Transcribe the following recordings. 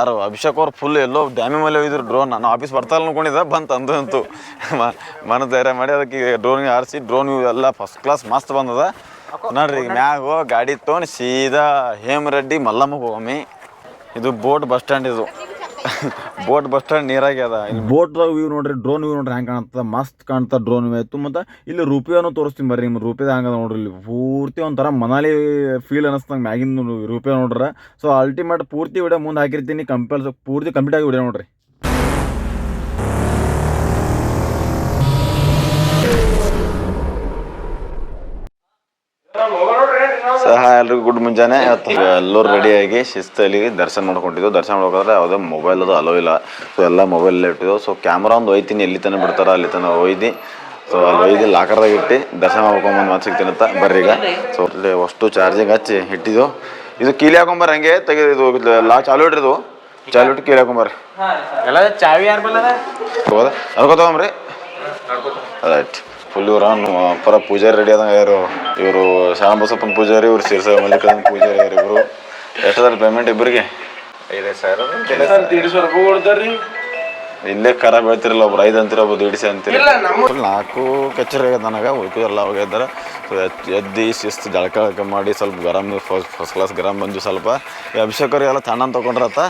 ಯಾರು, ಅಭಿಷೇಕ್ ಅವ್ರು ಫುಲ್ ಎಲ್ಲೋ ಡ್ಯಾಮಿ ಮೇಲೆ ಹೋಗಿದ್ರು ಡ್ರೋನ್ ನಾನು ಆಫೀಸ್ ಬರ್ತಾ ಅನ್ಕೊಂಡಿದ್ದೆ ಬಂತು ಅಂದು ಅಂತು ಮನ ಧೈರ್ಯ ಮಾಡಿ ಅದಕ್ಕೆ ಡ್ರೋನ್ಗೆ ಆರಿಸಿ ಡ್ರೋನ್ ಎಲ್ಲ ಫಸ್ಟ್ ಕ್ಲಾಸ್ ಮಸ್ತ್ ಬಂದದ. ನೋಡ್ರಿ ಮ್ಯಾಗ ಗಾಡಿ ತೊಗೊಂಡು ಸೀದಾ ಹೇಮರೆಡ್ಡಿ ಮಲ್ಲಮ್ಮ ಹೋಗಮ್ಮಿ. ಇದು ಬೋಟ್ ಬಸ್ ಸ್ಟ್ಯಾಂಡ್ ಇದು. ಬೋಟ್ ಬಸ್ ಸ್ಟ್ಯಾಂಡ್ ನೀರಾಗೆ ಇಲ್ಲಿ ಬೋಟ್ ವ್ಯೂ ನೋಡ್ರಿ ಡ್ರೋನ್ ವ್ಯೂ ನೋಡ್ರಿ, ಹೆಂಗೆ ಕಾಣ್ತದ ಮಸ್ತ್ ಕಾಣ್ತದ ಡ್ರೋನ್ ವ್ಯೂ ಆಯ್ತು ಮತ್ತು ಇಲ್ಲಿ ರೂಪಿಯನ್ನು ತೋರಿಸ್ತೀನಿ ಬರ್ರಿ ನಿಮ್ಮ ರೂಪಿದ ಹಂಗದ ನೋಡ್ರಿ, ಇಲ್ಲಿ ಪೂರ್ತಿ ಒಂಥರ ಮನಾಲಿ ಫೀಲ್ ಅನಿಸ್ತಂಗೆ ಮ್ಯಾಗಿನ ರೂಪೆ ನೋಡ್ರಿ. ಸೊ ಅಲ್ಟಿಮೇಟ್ ಪೂರ್ತಿ ವಿಡಿಯೋ ಮುಂದೆ ಹಾಕಿರ್ತೀನಿ ಕಂಪಲ್ಸ್ ಪೂರ್ತಿ ಕಂಪ್ಲೀಟ್ ಆಗಿ ವಿಡಿಯೋ ನೋಡ್ರಿ. ಎಲ್ರಿಗೂ ಗುಡ್ ಮುಂಜಾನೆ. ಇವತ್ತು ಎಲ್ಲರೂ ರೆಡಿಯಾಗಿ ಶಿಸ್ತಲ್ಲಿ ದರ್ಶನ ಮಾಡ್ಕೊಂಡಿದ್ದು ದರ್ಶನ ಮಾಡ್ಬೇಕಾದ್ರೆ ಯಾವುದೇ ಮೊಬೈಲ್ ಅದು ಅಲೋ ಇಲ್ಲ. ಸೊ ಎಲ್ಲ ಮೊಬೈಲ್ ಇಟ್ಟಿದ್ದು ಸೊ ಕ್ಯಾಮ್ರಾ ಒಂದು ಒಯ್ತೀನಿ. ಎಲ್ಲಿ ತನಕ ಬಿಡ್ತಾರ ಅಲ್ಲಿ ತನಕ ಒಯ್ದು. ಸೊ ಅಲ್ಲಿ ಒಯ್ದು ಲಾಕರ್ದಾಗ ಇಟ್ಟು ದರ್ಶನ ಮಾಡ್ಕೊಂಬಂದು ಮಾತು ಸಿಗ್ತೀನಿ ಅಂತ ಬರ್ರಿ ಈಗ ಸೊ ಅಲ್ಲಿ ಅಷ್ಟು ಚಾರ್ಜಿಂಗ್ ಹಚ್ಚಿ ಇಟ್ಟಿದ್ದು ಇದು ಕೀಲಿ ಹಾಕೊಂಬರ್ರಿ ಹಂಗೆ ತೆಗೆದು ಇದು ಲಾ ಚಾಲು ಇಡ್ರಿದು ಚಾಲು ಇಟ್ಟು ಕೀಲಿ ಹಾಕೊಂಬರ್ರಿ. ಎಲ್ಲ ಚಾವಿ ಯಾರು ಬಲ್ಲದ ಅದಕ್ಕೆ ತಗೊಂಬ್ರಿ ರೈಟ್ ಫುಲ್ ಇವ್ರ ಪರ ಪೂಜಾರಿ ರೆಡಿ ಆದಂಗೆ ಯಾರು ಇವರು ಶ್ಯಾಮ ಬಸಪ್ಪನ ಪೂಜಾರಿ, ಇವ್ರು ಶಿರ್ಸ ಮಲ್ಲಿಕಾರ್ಜುನ ಪೂಜಾರಿ ಯಾರು ಇವರು ಎಷ್ಟದ ಪೇಮೆಂಟ್ ಇಬ್ಬರಿಗೆ ಐದೈದು ಸಾವಿರ ಇಲ್ಲೇ ಖರಾಬ್ ಹೇಳ್ತಿರಲ್ಲ ಒಬ್ರು ಐದು ಅಂತೀರ ಒಬ್ಬ ದೀಡ್ಸೆ ಅಂತೀರ. ಇಲ್ಲ ನಮ್ಮ ನಾಲ್ಕು ಕಚ್ಚರಿ ಆಗ್ಯದ ನನಗೆ ಎಲ್ಲ ಹೋಗಿದ್ದಾರೆ ಸೊ ಎದ್ದು ಶಿಸ್ತು ಜಳಕ ಗಿಳಕ ಮಾಡಿ ಸ್ವಲ್ಪ ಗರಂ ಫಸ್ಟ್ ಫಸ್ಟ್ ಕ್ಲಾಸ್ ಗರಂ ಬಂದು ಸ್ವಲ್ಪ. ಈ ಎಲ್ಲ ತಣ್ಣನ್ ತೊಗೊಂಡ್ರತ್ತ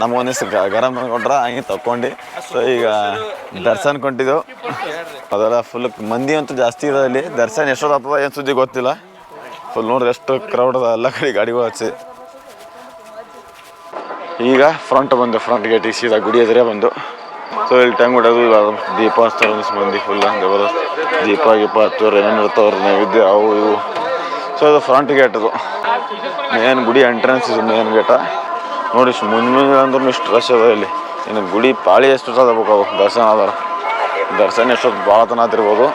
ನಮ್ಮ ಒಂದಿಷ್ಟು ಗರಂ ತೊಗೊಂಡ್ರ ಹಂಗೆ ತಕೊಂಡು ಸೊ ಈಗ ದರ್ಶನ್ ಕೊಂಡಿದ್ದೆವು ಅದೆಲ್ಲ ಫುಲ್ ಮಂದಿ ಅಂತೂ ಜಾಸ್ತಿ ಇದೆ ಅಲ್ಲಿ. ದರ್ಶನ್ ಎಷ್ಟೋ ಆಗ್ತದ ಏನು ಸುದ್ದಿ ಗೊತ್ತಿಲ್ಲ. ಫುಲ್ ನೋಡ್ರಿ ಎಷ್ಟು ಕ್ರೌಡ್ ಅದ ಎಲ್ಲ ಕಡೆ ಗಾಡಿಗಳು ಹಚ್ಚಿ. ಈಗ ಫ್ರಂಟ್ ಬಂದು ಫ್ರಂಟ್ ಗೇಟಿಗೆ ಸೀದಾ ಗುಡಿ ಎದುರೇ ಬಂದು. ಸೊ ಇಲ್ಲಿ ಟೈಮ್ ಕೊಡೋದು ಇವಾಗ ದೀಪ ಹಚ್ತಾರೆ ಒಂದಿಷ್ಟು ಮಂದಿ ಫುಲ್ ಜಬರ್ದಸ್ತ್ ದೀಪ, ಗೀಪ ಹಚ್ಚೋರು ಏನೇನು ಇರ್ತಾವ್ರು ನೈವೇದ್ಯ, ಅವು ಇವು. ಸೊ ಅದು ಫ್ರಂಟ್ ಗೇಟ್ ಅದು. ಮೇನ್ ಗುಡಿ ಎಂಟ್ರೆನ್ಸ್ ಇದು ಮೇನ್ ಗೇಟ ನೋಡಿ ಮುಂದೆ ಮುಂದೆ ಅಂದ್ರೂ ಇಷ್ಟು ರಶ್ ಅದ ಇಲ್ಲಿ. ಇನ್ನು ಗುಡಿ ಪಾಳಿ ಎಷ್ಟು ಅದಾಗಬೇಕು ಅವು? ದರ್ಶನ ಅದಾರ ದರ್ಶನ ಎಷ್ಟೊತ್ತು ಭಾಳ ತನ ಆತಿರ್ಬೋದು.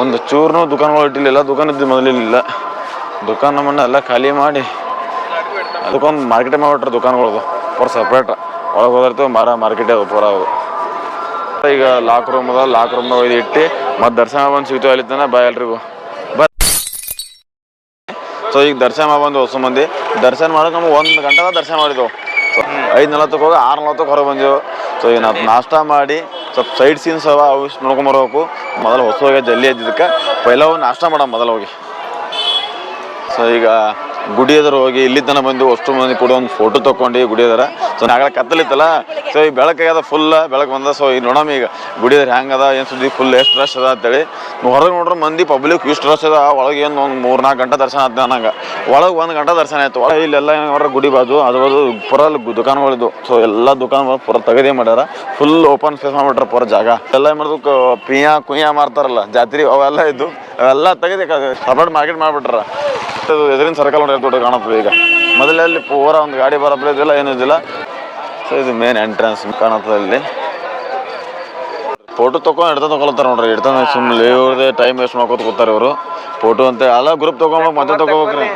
ಒಂದು ಚೂರ್ನೂ ದುಕಾನ್ಗಳು ಇಟ್ಟಿಲ್ಲ ದುಕಾನ್ ಇದ್ದು ಮೊದಲಿಲ್ಲ ದುಕಾನ್ ನಮ್ಮನ್ನ ಎಲ್ಲ ಖಾಲಿ ಮಾಡಿ, ಅದಕ್ಕೊಂದು ಮಾರ್ಕೆಟೇ ಮಾಡಿಬಿಟ್ರೆ ದುಕಾನ್ಗಳದು. ಪೂರ ಸಪ್ರೇಟ್ ಒಳಗೆ ಹೋದಿರ್ತೇವೆ ಮಾರ ಮಾರ್ಕೆಟೇ ಪೂರ ಅದು. ಈಗ ಲಾಕ್ ರೂಮ್ ಅದ ಲಾಕ್ ರೂಮ್ ಒಯ್ದು ಇಟ್ಟು, ಮತ್ತೆ ದರ್ಶನ ಬಂದು ಸಿಗ್ತೇವೆ ಅಲ್ಲಿ ತನ ಎಲ್ರಿಗೂ. ಸೊ ಈಗ ದರ್ಶನ ಬಂದು ಹೊಸ ಮಂದಿ. ದರ್ಶನ ಮಾಡೋಕೆ ನಮ್ಗೆ ಒಂದು ಗಂಟೆ ದರ್ಶನ ಮಾಡಿದ್ವು. ಸೊ ಐದು ನಲವತ್ತಕ್ಕೆ ಹೋಗಿ ಆರು ನಲವತ್ತಕ್ಕೆ ಹೊರಗೆ ಬಂದೆವು ಸೊ ಈಗ ನಾವು ನಾಷ್ಟ ಮಾಡಿ, ಸ್ವಲ್ಪ ಸೈಡ್ ಸೀನ್ಸ್ ಅವ, ಅವು ನೋಡ್ಕೊಂಬರ್ಬೇಕು ಮೊದಲು ಹೊಸ ಹೋಗಿ ಜಲ್ಲಿ ಎದ್ದಿದ್ದಕ್ಕೆ, ಪೈಲ ನಾಷ್ಟ ಮಾಡೋ, ಮೊದಲು ಹೋಗಿ. ಸೊ ಈಗ ಗುಡಿ ಎದುರು ಹೋಗಿ ಇಲ್ಲಿ ತನಕ ಬಂದು ಅಷ್ಟು ಮಂದಿ ಕೂಡ ಒಂದು ಫೋಟೋ ತಕೊಂಡು ಗುಡಿ ಎದುರ ಸೊ ನಾಗಳ ಕತ್ತಲಿತ್ತಲ್ಲ? ಸೊ ಈ ಬೆಳಕಾಗ್ಯದ ಫುಲ್ ಬೆಳಕು ಬಂದ. ಸೊ ಈಗ ನೋಡಮ್ಮ ಈಗ ಗುಡಿ ಎದುರು ಹೆಂಗದ, ಏನು ಸುದ್ದಿ? ಫುಲ್ ಎಷ್ಟು ರಶ್ ಅದ ಅಂತೇಳಿ. ಹೊರಗೆ ನೋಡ್ರೆ ಮಂದಿ ಪಬ್ಲಿಕ್ ಇಷ್ಟು ರಶ್ ಅದ. ಒಳಗೆ ಏನು ಒಂದು ಮೂರು ನಾಲ್ಕು ಗಂಟೆ ದರ್ಶನ ಆದ ನಂಗೆ. ಒಳಗೆ ಒಂದು ಗಂಟೆ ದರ್ಶನ ಆಯ್ತು. ಒಳಗೆ ಇಲ್ಲೆಲ್ಲ ಹೊರ ಗುಡಿ ಬಾಜು, ಅದು ಬಾಜು ಪುರ ದುಕಾನ್ಗಳಿದ್ದು ಸೊ ಎಲ್ಲ ದುಕಾನ್ ಪುರ ತೆಗೆದೇ ಮಾಡ್ಯಾರ. ಫುಲ್ ಓಪನ್ ಸ್ಪೇಸ್ ಮಾಡ್ಬಿಟ್ರ ಪುರ ಜಾಗ. ಎಲ್ಲ ಏನು ಮಾಡಿದ್ರು ಪಿಯಾ ಕುಯ್ಯ ಮಾರ್ತಾರಲ್ಲ, ಜಾತ್ರೆ ಅವೆಲ್ಲ ಇದ್ದು ಅವೆಲ್ಲ ತೆಗೆದೇ ಸಪ್ರೇಟ್ ಮಾರ್ಕೆಟ್ ಮಾಡ್ಬಿಟ್ರ. ಇದು ಎದುರಿನ ಸರ್ಕಲ್ ನೋಡಿ ದೊಡ್ಡ ಕಾಣುತ್ತದೆ ಈಗ. ಮೊದಲಲ್ಲಿ ಪೂರ ಒಂದು ಗಾಡಿ ಬರಪ್ಪ ಇದಿಲ್ಲ ಏನೂ ಇದಿಲ್ಲ. ಸೊ ಇದು ಮೇನ್ ಎಂಟ್ರೆನ್ಸ್ ಕಾಣುತ್ತದೆ ಇಲ್ಲಿ ಫೋಟೋ ತೊಗೊಂಡು ಹಿಡ್ತಾ ತೊಗೊಳತ್ತಾರ ನೋಡ್ರಿ ಹಿಡ್ತಾ ಸುಮ್ಮನೆ ಇವ್ರದ್ದು ಟೈಮ್ ವೇಸ್ಟ್ ಮಾಡ್ಕೋತ ಕೂತಾರೆ ಇವರು. ಫೋಟೋ ಅಂತ ಅಲ್ಲ ಗ್ರೂಪ್ ತಗೊಂಡ್ ಮತ್ತೆ ತಗೋಬೇಕ್ರಿ.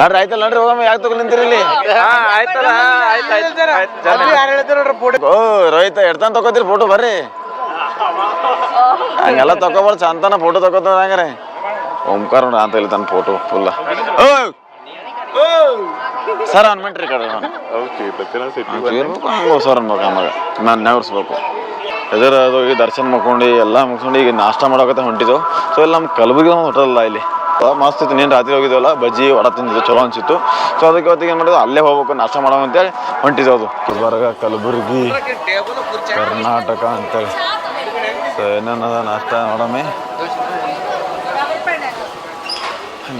ನಡ್ರಿ ಆಯ್ತಲ್ಲ ನಡ್ರಿ ಹೋಗಮ್ಮ ಯಾಕೆ ತಗೊಂಡ್ ನಿಂತಿರಿ ಓ ರೋಹಿತ ಹಿಡ್ತಾನ ತಗೋತೀರಿ ಫೋಟೋ ಬರ್ರಿ. ಹಂಗೆಲ್ಲ ತಗೋಬಾರ್ದು ಚಂತನ ಫೋಟೋ ತಗೋತಾರ ಹಂಗಾರೆ. ಓಂಕಾರ ನೋಡ ಅಂತ ಇಲ್ಲಿ ತನ್ನ ಫೋಟೋ ಫುಲ್ಲ ಸರ್ ಒನ್ ಮಿನಿಟ್ ರೀ ಕಡೆ ಇರ್ಬೇಕು ಸರ್ ಅನ್ಬೇಕು ಆಮಾಗ ನಾನು ನೆವರ್ಸ್ಬೇಕು. ಎದುರು ಅದು ಹೋಗಿ ದರ್ಶನ ಮಾಡ್ಕೊಂಡು ಎಲ್ಲ ಮುಗಿಸ್ಕೊಂಡು ಈಗ ನಾಷ್ಟ ಮಾಡೋಕತ್ತ ಹೊಂಟಿದ್ದು ಸೊ ಇಲ್ಲಿ ನಮ್ಮ ಕಲಬುರ್ಗಿ ಒಂದು ಹೋಟೆಲ್ ಅಲ್ಲ ಇಲ್ಲಿ. ಆ, ಮಸ್ತ್ ಇತ್ತು ನೀನು ರಾತ್ರಿ ಹೋಗಿದ್ದೆವಲ್ಲ ಬಜ್ಜಿ ವಡ ತಿಂದಿದ್ದು ಚಲೋ ಅನ್ಸಿತ್ತು. ಸೊ ಅದಕ್ಕೆ ಅವತ್ತಿಗೆ ಏನು ಮಾಡಿದ್ರು ಅಲ್ಲೇ ಹೋಗ್ಬೇಕು ನಾಷ್ಟ ಮಾಡೋ ಅಂತೇಳಿ ಹೊಂಟಿದ್ದೆವು ಅದು. ಗುಲ್ಬರ್ಗ ಕಲಬುರ್ಗಿ ಕರ್ನಾಟಕ ಅಂತೇಳಿ. ಸೊ ಏನೇನದ ನಾಷ್ಟ ನೋಡಮ್ಮೆ?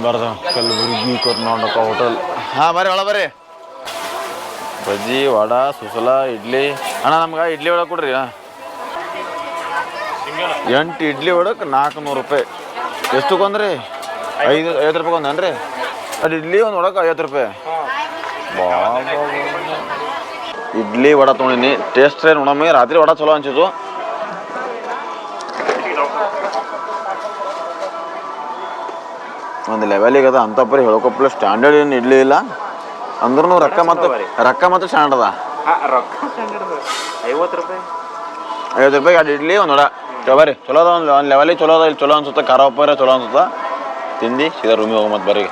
ಬರ್ದ. ಕಲಬುರ್ಗಿ ಕರ್ನಾಟಕ ಹೋಟೆಲ್. ಹಾಂ ಬರ್ರಿ ಒಳ ಬರ್ರಿ. ಬಜ್ಜಿ ವಡ ಸುಸಲ ಇಡ್ಲಿ. ಅಣ್ಣ ನಮ್ಗೆ ಇಡ್ಲಿ ಒಳಗೆ ಕೊಡ್ರಿ ಎಂಟು ಇಡ್ಲಿ ಒಳಗೆ ನಾಲ್ಕುನೂರು ರೂಪಾಯಿ. ಎಷ್ಟಕ್ಕೊಂದ್ರಿ ಐದು ಐವತ್ತು ರೂಪಾಯಿ ಒಂದೇನ್ರಿ ಅದು ಇಡ್ಲಿ ಒಂದು ಒಳಗೆ ಐವತ್ತು ರೂಪಾಯಿ. ಬಾ. ಇಡ್ಲಿ ವಡ ತೊಗೊಂಡಿನಿ. ಟೇಸ್ಟ್ ನೋಡಮ್ಮಿ ರಾತ್ರಿ ವಡ ಚಲೋ ಅನ್ಸಿತ್ತು. ಒಂದು ಲೆವೆಲಿಗೆ ಅದ ಅಂತ ಪರಿ ಹೇಳ್ಕೊಪ್ಲ ಸ್ಟ್ಯಾಂಡರ್ಡ್ ಏನು ಇಡಲಿಲ್ಲ ಅಂದ್ರೂ ರೊಕ್ಕ ಮತ್ತು ರೊಕ್ಕ ಮತ್ತು ಸ್ಟ್ಯಾಂಡರ್ಡ್ ಅದ. ರೊಕ್ಕ ಐವತ್ತು ರೂಪಾಯಿ. ಐವತ್ತು ರೂಪಾಯಿ ಎರಡು ಇಡ್ಲಿ ಒಂದು ವಡ. ಚಲೋ ಅದ ಒಂದು ಒಂದು ಲೆವೆಲಿಗೆ ಚಲೋ ಅದ ಇಲ್ಲಿ ಚಲೋ ಅನ್ಸುತ್ತೆ ಖಾರ ಉಪ್ಪಾರ ಚಲೋ ಅನ್ಸುತ್ತೆ. ತಿಂದು ಸೀದಾ ರೂಮಿಗೆ ಹೋಗಿ ಮತ್ತೆ ಬರ್ರಿ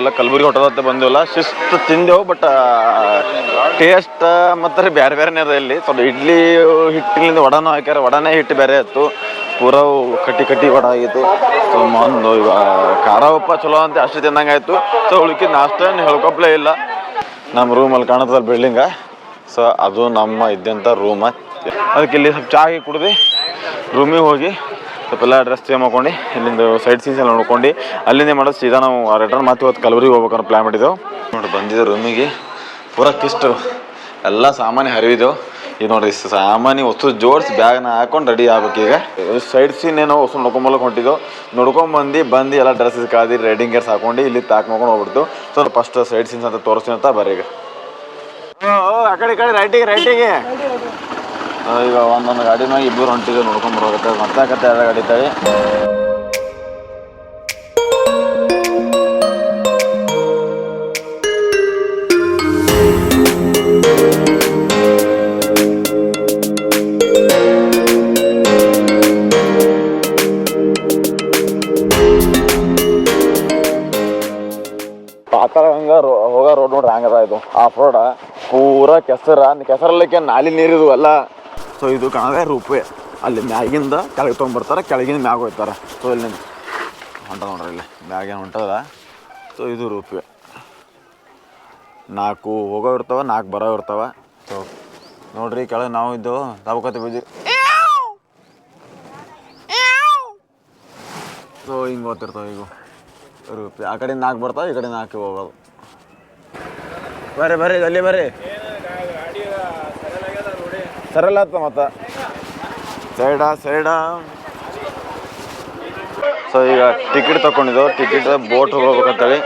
ಎಲ್ಲ ಕಲಬುರಗಿ ಹೊಟ್ಟದತ್ತೆ ಬಂದಿವಲ್ಲ ಶಿಸ್ತು ತಿಂದೆವು ಬಟ್ ಟೇಸ್ಟ್ ಮತ್ತು ಬೇರೆ ಬೇರೆನೇ ಅದ ಇಲ್ಲಿ. ಸ್ವಲ್ಪ ಇಡ್ಲಿ ಹಿಟ್ಟಿನಿಂದ ವಡನೂ ಹಾಕ್ಯಾರ ವಡನೇ ಹಿಟ್ಟು ಬೇರೆ ಇತ್ತು. ಪೂರ ಕಟ್ಟಿ ಕಟ್ಟಿ ವಡ ಆಗಿತ್ತು. ಸೊ ಒಂದು ಖಾರ ಉಪ್ಪ ಚಲೋ ಅಂತ ಅಷ್ಟು ತಿನ್ನಂಗೆ ಆಯಿತು. ಸೊ ಉಳ್ಕಿದ ನಾಷ್ಟೇನು ಹೇಳ್ಕೊಪ್ಲೇ ಇಲ್ಲ. ನಮ್ಮ ರೂಮಲ್ಲಿ ಕಾಣುತ್ತಲ್ಲ ಬಿಲ್ಡಿಂಗ ಸೊ ಅದು ನಮ್ಮ ಇದ್ದಂಥ ರೂಮ ಅದಕ್ಕೆ ಇಲ್ಲಿ ಸ್ವಲ್ಪ ಚಾಗಿ ಕುಡಿದು ರೂಮಿಗೆ ಹೋಗಿ ಸ್ವಲ್ಪ ಎಲ್ಲ ಡ್ರೆಸ್ ಚೇಂಜ್ ಮಾಡ್ಕೊಂಡು ಇಲ್ಲಿಂದ ಸೈಡ್ ಸೀನ್ಸ್ ಎಲ್ಲ ನೋಡ್ಕೊಂಡು ಅಲ್ಲಿಂದ ಮಾಡೋದು? ಸೀದಾ ನಾವು ರಿಟರ್ನ್ ಮತ್ತೆ ಇವತ್ತು ಕಲಬುರಗಿ ಹೋಗ್ಬೇಕನ್ನೋ ಪ್ಲ್ಯಾನ್ ಮಾಡಿದ್ದೆವು. ನೋಡಿ ಬಂದಿದ್ದೆ ರೂಮಿಗೆ ಪೂರ ಕಿಷ್ಟು ಎಲ್ಲ ಸಾಮಾನ್ಯ ಹರಿವಿದೆವು ಈಗ ನೋಡ್ರಿ ಸಾಮಾನ್ಯ ವಸ್ತು ಜೋಡಿಸಿ ಬ್ಯಾಗ್ನ ಹಾಕೊಂಡು ರೆಡಿ ಆಗ್ಬೇಕು ಈಗ. ಸೈಡ್ ಸೀನ್ ಏನೋ ವಸ್ತು ನೋಡ್ಕೊಂಬಲ್ಲ ಹೊಂಟಿದ್ದು. ನೋಡ್ಕೊಂಬಂದು ಬಂದು ಎಲ್ಲ ಡ್ರೆಸ್ಸಸ್ ಕಾದಿ ರೆಡಿಂಗ್ ಗೇರ್ಸ್ ಹಾಕೊಂಡು ಇಲ್ಲಿ ತಾಕ್ ಮಾಡ್ಕೊಂಡು ಹೋಗ್ಬಿಡ್ತು. ಸೊ ಫಸ್ಟ್ ಸೈಡ್ ಸೀನ್ಸ್ ಅಂತ ತೋರಿಸ್ತೀನಿ ಅಂತ ಬರ್ರಿ ಈಗ. ಆ ಕಡೆ, ಈ ಕಡೆ ರೈಟಿಗೆ ರೈಟಿಗೆ ಈಗ ಒಂದೊಂದು ಗಾಡಿನ ಇಬ್ಬರು ಹೊಂಟಿದ್ದು ನೋಡ್ಕೊಂಡ್ ಮತ್ತೆ ಕತ್ತೆ ಎಲ್ಲ ಗಾಡಿ ತಾಯಿ ಆಫ್ ರೋಡ ಪೂರ ಕೆಸರ. ಕೆಸರಲ್ಲಿಕ್ಕೆ ನಾಲಿ ನೀರಿದು ಎಲ್ಲ ಸೊ ಇದು ಕಾಣದೆ ರೂಪೆ. ಅಲ್ಲಿ ಮ್ಯಾಗಿಂದ ಕೆಳಗೆ ತೊಗೊಂಡ್ಬರ್ತಾರೆ, ಕೆಳಗಿಂದ ಮ್ಯಾಗ ಹೋಗ್ತಾರೆ. ಸೊ ಇಲ್ಲಿ ಹೊಂಟ ನೋಡ್ರಿ ಇಲ್ಲಿ. ಮ್ಯಾಗೇನು ಹೊಂಟದ ಸೊ ಇದು ರೂಪೆ. ನಾಲ್ಕು ಹೋಗೋ ಇರ್ತಾವ, ನಾಲ್ಕು ಬರೋ ಇರ್ತಾವ. ಸೊ ನೋಡ್ರಿ ಕೆಳಗೆ ನಾವು ಇದ್ದು ದಬಕತ್ತೆ ಬಿದ್ದಿ ಸೊ ಹಿಂಗೆ ಓದ್ತಿರ್ತಾವೆ ಈಗ. ರೂಪಿ. ಆ ಕಡೆ ನಾಲ್ಕು ಬರ್ತಾವೆ, ಈ ಕಡೆ ನಾಲ್ಕು ಹೋಗೋದು. ಬರ್ರಿ ಬರ್ರಿ ಅಲ್ಲಿ ಬರ್ರಿ. ಸರಳ ಆತ ಮತ್ತ. ಸೈಡಾ ಸೈಡಾ. ಸೊ ಈಗ ಟಿಕೆಟ್ ತಗೊಂಡಿದ್ದೆವು ಟಿಕೆಟ್ ಬೋಟ್ ಹೋಗ್ಬೇಕಂತೇಳಿ.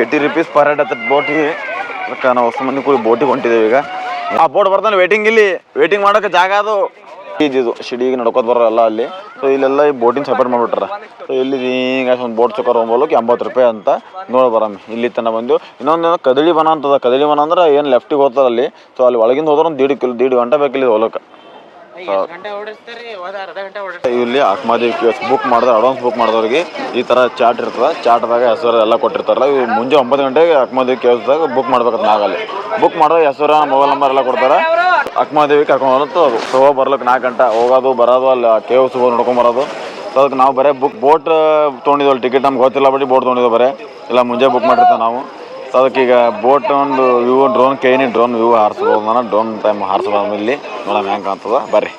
ಏಯ್ಟಿ ರುಪೀಸ್ ಪರ್ ಹೆಡ್ ಹತ್ತ ಬೋಟಿಗೆ ಅದಕ್ಕೆ ನಾವು ಹೊಸ ಮಂದಿ ಕೂಡ ಬೋಟಿಗೆ ಹೊಂಟಿದ್ದೇವೆ ಈಗ. ಆ ಬೋಟ್ ಬರ್ತಾನೆ ವೇಟಿಂಗ್ ಇಲ್ಲಿ. ವೇಟಿಂಗ್ ಮಾಡೋಕೆ ಜಾಗ ಅದು. ಇದ್ದಿದ್ದು ಶಿಡಿಗೆ ನಡ್ಕೋತ ಬರೋಲ್ಲ ಅಲ್ಲಿ. ಸೊ ಇಲ್ಲೆಲ್ಲ ಈ ಬೋಟಿಂಗ್ ಸಪರೇಟ್ ಮಾಡಿಬಿಟ್ರ. ಸೊ ಇಲ್ಲಿ ಹಿಂಗೆ ಒಂದು ಬೋಟ್ ಚಕ್ರ ಹೋಗ್ಬೋಲಕ್ಕೆ ಎಂಬತ್ತು ರೂಪಾಯಿ ಅಂತ ನೋಡಿ ಬರಮ್ಮಿ ಇಲ್ಲಿ ತನಕ ಬಂದು, ಇನ್ನೊಂದು ಕದಳಿ ಬನ ಅಂತದ. ಕದಳಿ ಬನ ಅಂದ್ರೆ ಏನು ಲೆಫ್ಟಿಗೆ ಹೋಗ್ತದ ಅಲ್ಲಿ. ಸೊ ಅಲ್ಲಿ ಒಳಗಿಂದ ಹೋದ್ರೆ ಒಂದು ದೀಡ್ ಕಿಲೋ, ದೀಡ್ ಗಂಟೆ ಬೇಕಿಲ್ಲ ಹೋಲಕ್ಕೆ ಇಲ್ಲಿ ಅಕ್ಮಾದಿ ಬುಕ್ ಮಾಡಿದ್ರೆ ಅಡ್ವಾನ್ಸ್ ಬುಕ್ ಮಾಡಿದವ್ರಿಗೆ ಈ ಥರ ಚಾಟ್ ಇರ್ತದೆ. ಚಾಟ್ದಾಗ ಹೆಸರು ಎಲ್ಲ ಕೊಟ್ಟಿರ್ತಾರಲ್ಲ, ಇವು ಮುಂಜೆ ಒಂಬತ್ತು ಗಂಟೆಗೆ ಅಕ್ಮಾದೇವಿ ಕೇಸ್ದಾಗ ಬುಕ್ ಮಾಡ್ಬೇಕಂತ ನಾಗಲ್ಲಿ. ಬುಕ್ ಮಾಡಿದ್ರೆ ಹೆಸರು ಮೊಬೈಲ್ ನಂಬರ್ ಎಲ್ಲ ಕೊಡ್ತಾರೆ. ಅಕ್ಮಾದೇವಿ ಕರ್ಕೊಂಡು ಅದು ಸೊ ಬರ್ಲಿಕ್ಕೆ ನಾಲ್ಕು ಗಂಟೆ ಹೋಗೋದು, ಬರೋದು, ಅಲ್ಲಿ ಕೇವ್ಸ್ ಹೋಗಿ ನೋಡ್ಕೊಂಬರೋದು ಸೊ ಅದಕ್ಕೆ ನಾವು ಬರೀ ಬುಕ್ ಬೋಟ್ ತೊಗೊಂಡಿದ್ವಲ್ಲ ಟಿಕೆಟ್ ನಮ್ಗೆ ಗೊತ್ತಿಲ್ಲ ಬಡಿ ಬೋಟ್ ತೊಗೊಂಡಿದ್ವಿ ಬರೀ. ಇಲ್ಲ, ಮುಂಜೆ ಬುಕ್ ಮಾಡಿರ್ತೀವಿ ನಾವು. ಸೊ ಅದಕ್ಕೀಗ ಬೋಟ್ ಒಂದು ವ್ಯೂ, ಡ್ರೋನ್, ಕೈನಿ ಡ್ರೋನ್ ವ್ಯೂ ಹಾರಿಸ್ಬೋದು. ನಾನು ಡ್ರೋನ್ ಟೈಮ್ ಹಾರಿಸ್ಬೋದು. ಇಲ್ಲಿ ನೋಡೋಣ ಹೆಂಗೆ ಕಾಣ್ತದ. ಬರ್ರಿ.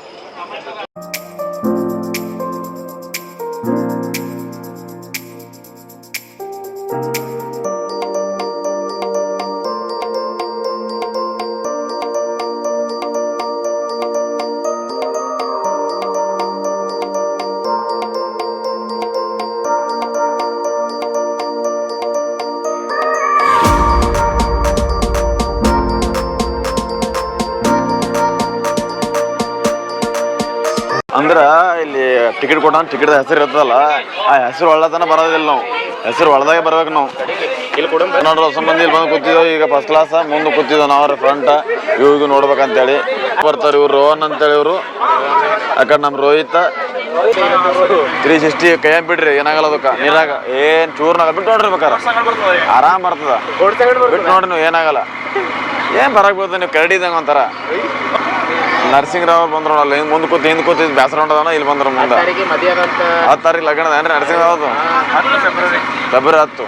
ಕೊಟ್ಟ ಟಿಕೆಟ್ ಹೆಸರು ಇರ್ತದಲ್ಲ ಆ ಹೆಸರು ಒಳ್ಳತನ ಬರೋದಿಲ್ಲ ನಾವು. ಹೆಸರು ಒಳದಾಗೆ ಬರ್ಬೇಕು ನಾವು. ಇಲ್ಲಿ ಕೊಡು. ನೋಡ್ರಿ ಹೊಸ ಮಂದಿ ಇಲ್ಲಿ ಬಂದು ಕೂತಿದ್ದೆವು ಈಗ ಫಸ್ಟ್ ಕ್ಲಾಸ್ ಮುಂದೆ ಕೂತಿದ್ದೆವು ನಾವು ಫ್ರಂಟ್ ಇವ್ರಿಗೂ ನೋಡ್ಬೇಕಂತೇಳಿ. ಬರ್ತಾರೆ ಇವ್ರು ರೋಹನ್ ಅಂತೇಳಿ ಇವರು. ಆ ಕಡೆ ನಮ್ಮ ರೋಹಿತ. ತ್ರೀ ಸಿಕ್ಸ್ಟಿ ಕೈ ಬಿಡ್ರಿ ಏನಾಗಲ್ಲ ಅದಕ್ಕೆ. ನೀರಾಗ. ಏನ್ ಚೂರ್ನಾಗ ಬಿಟ್ಟು ನೋಡ್ರಿ ಬೇಕಾರ ಆರಾಮ್ ಬರ್ತದ. ಬಿಟ್ಟು ನೋಡ್ರಿ ನೀವು ಏನಾಗಲ್ಲ. ಏನ್ ಬರಕ್ ಬರ್ತದೆ ನೀವು ಕರಡಿ ಇದ್ದಂಗೆ ಒಂಥರ. ನರ್ಸಿಂಗ್ ರಾವ್ ಬಂದ್ರು ಅಲ್ಲಿ ಹಿಂಗ್ ಮುಂದೆ ಕೂತ್ ಹಿಂದ್ ಕೂತಿ ಬೇಸರ ಹೊಂಟದನ ಇಲ್ಲಿ ಬಂದ್ರ ಮುಂದೆ. ತಾರೀಕಿಗೆ ಮದುವೆ ಅದಂತ ಹತ್ತು ತಾರೀಕು ಲಗ್ನ ಏನ್ರಿ ನರ್ಸಿಂಗ್ ರಾವ್ ಹತ್ತು ಫೆಬ್ರವರಿ ಹತ್ತು.